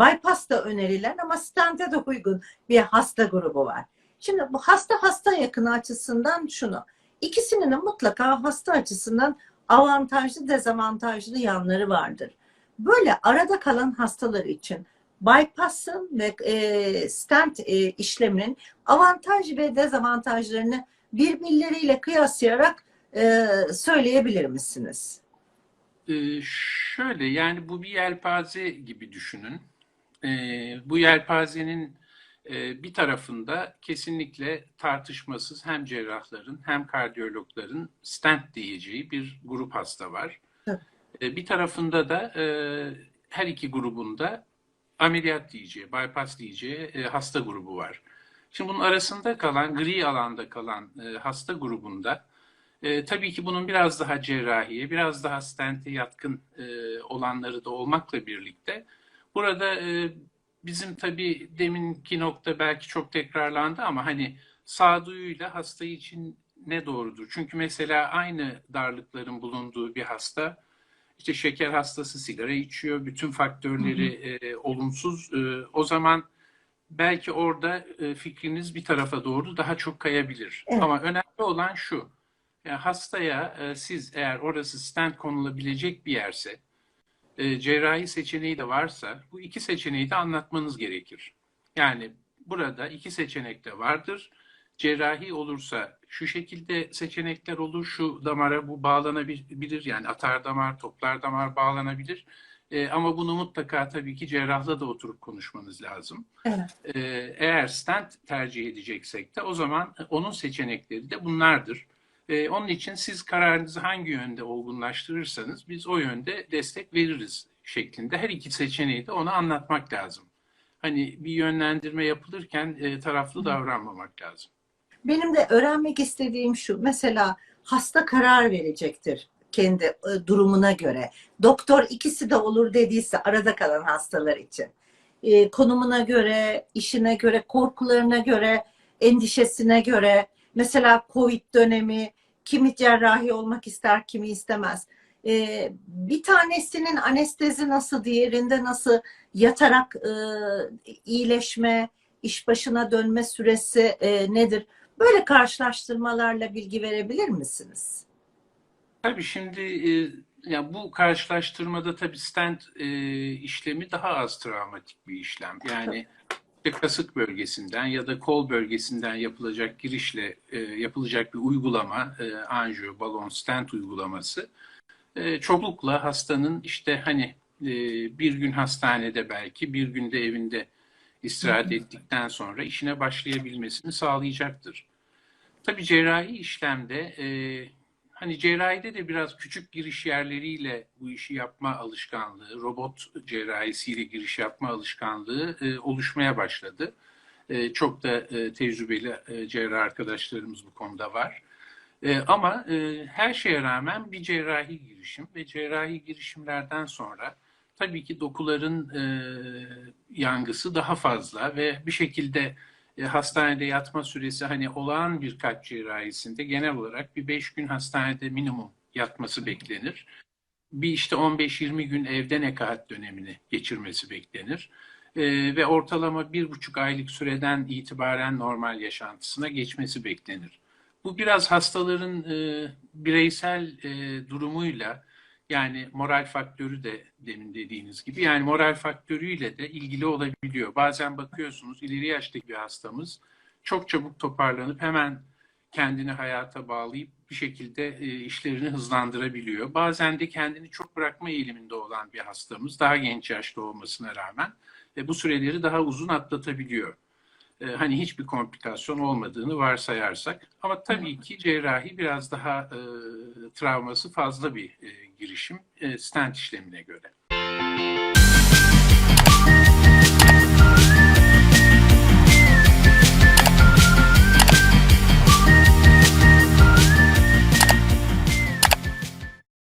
bypass da önerilen ama stent'e de uygun bir hasta grubu var. Şimdi bu hasta hasta yakını açısından şunu. İkisinin de mutlaka hasta açısından avantajlı dezavantajlı yanları vardır. Böyle arada kalan hastalar için bypass'ın ve e, stent e, işleminin avantaj ve dezavantajlarını birbirleriyle kıyaslayarak e, söyleyebilir misiniz? Ee, şöyle yani bu bir yelpaze gibi düşünün. Ee, bu yelpazenin e, bir tarafında kesinlikle tartışmasız hem cerrahların hem kardiyologların stent diyeceği bir grup hasta var. Evet. Ee, bir tarafında da e, her iki grubunda ameliyat diyeceği, bypass diyeceği e, hasta grubu var. Şimdi bunun arasında kalan, gri alanda kalan e, hasta grubunda e, tabii ki bunun biraz daha cerrahiye, biraz daha stente yatkın e, olanları da olmakla birlikte burada e, bizim tabii deminki nokta belki çok tekrarlandı ama hani sağduyuyla hasta için ne doğrudur? Çünkü mesela aynı darlıkların bulunduğu bir hasta işte şeker hastası sigara içiyor, bütün faktörleri e, olumsuz. E, o zaman belki orada e, fikriniz bir tarafa doğru daha çok kayabilir. Evet. Ama önemli olan şu. Yani hastaya e, siz eğer orası stent konulabilecek bir yerse, e, cerrahi seçeneği de varsa bu iki seçeneği de anlatmanız gerekir. Yani burada iki seçenek de vardır. Cerrahi olursa şu şekilde seçenekler olur, şu damara bu bağlanabilir. Yani atar damar, toplar damar bağlanabilir. E, ama bunu mutlaka tabii ki cerrahla da oturup konuşmanız lazım. Evet. E, eğer stent tercih edeceksek de o zaman onun seçenekleri de bunlardır. Ee, onun için siz kararınızı hangi yönde olgunlaştırırsanız biz o yönde destek veririz şeklinde. Her iki seçeneği de ona anlatmak lazım. Hani bir yönlendirme yapılırken e, taraflı davranmamak lazım. Benim de öğrenmek istediğim şu. Mesela hasta karar verecektir kendi e, durumuna göre. Doktor ikisi de olur dediyse arada kalan hastalar için. E, konumuna göre, işine göre, korkularına göre, endişesine göre. Mesela Covid dönemi kimi cerrahi olmak ister, kimi istemez. E, bir tanesinin anestezi nasıl, diğerinde nasıl yatarak e, iyileşme, iş başına dönme süresi e, nedir? Böyle karşılaştırmalarla bilgi verebilir misiniz? Tabii şimdi e, ya bu karşılaştırmada tabii stent e, işlemi daha az travmatik bir işlem. Yani işte kasık bölgesinden ya da kol bölgesinden yapılacak girişle e, yapılacak bir uygulama, e, anjiyo, balon, stent uygulaması e, çoklukla hastanın işte hani e, bir gün hastanede belki bir günde evinde istirahat ettikten sonra işine başlayabilmesini sağlayacaktır. Tabii cerrahi işlemde e, hani cerrahide de biraz küçük giriş yerleriyle bu işi yapma alışkanlığı, robot cerrahisiyle giriş yapma alışkanlığı e, oluşmaya başladı. E, çok da e, tecrübeli e, cerrah arkadaşlarımız bu konuda var. E, ama e, her şeye rağmen bir cerrahi girişim ve cerrahi girişimlerden sonra tabii ki dokuların e, yangısı daha fazla ve bir şekilde e, hastanede yatma süresi hani olağan bir kalp cerrahisinde genel olarak bir 5 gün hastanede minimum yatması beklenir. Bir işte 15-20 gün evde nekaat dönemini geçirmesi beklenir. E, ve ortalama bir buçuk aylık süreden itibaren normal yaşantısına geçmesi beklenir. Bu biraz hastaların e, bireysel e, durumuyla yani moral faktörü de demin dediğiniz gibi yani moral faktörüyle de ilgili olabiliyor. Bazen bakıyorsunuz ileri yaştaki bir hastamız çok çabuk toparlanıp hemen kendini hayata bağlayıp bir şekilde e, işlerini hızlandırabiliyor. Bazen de kendini çok bırakma eğiliminde olan bir hastamız daha genç yaşta olmasına rağmen e, bu süreleri daha uzun atlatabiliyor. E, hani hiçbir komplikasyon olmadığını varsayarsak. Ama tabii ki cerrahi biraz daha e, travması fazla bir girişim e, stent işlemine göre.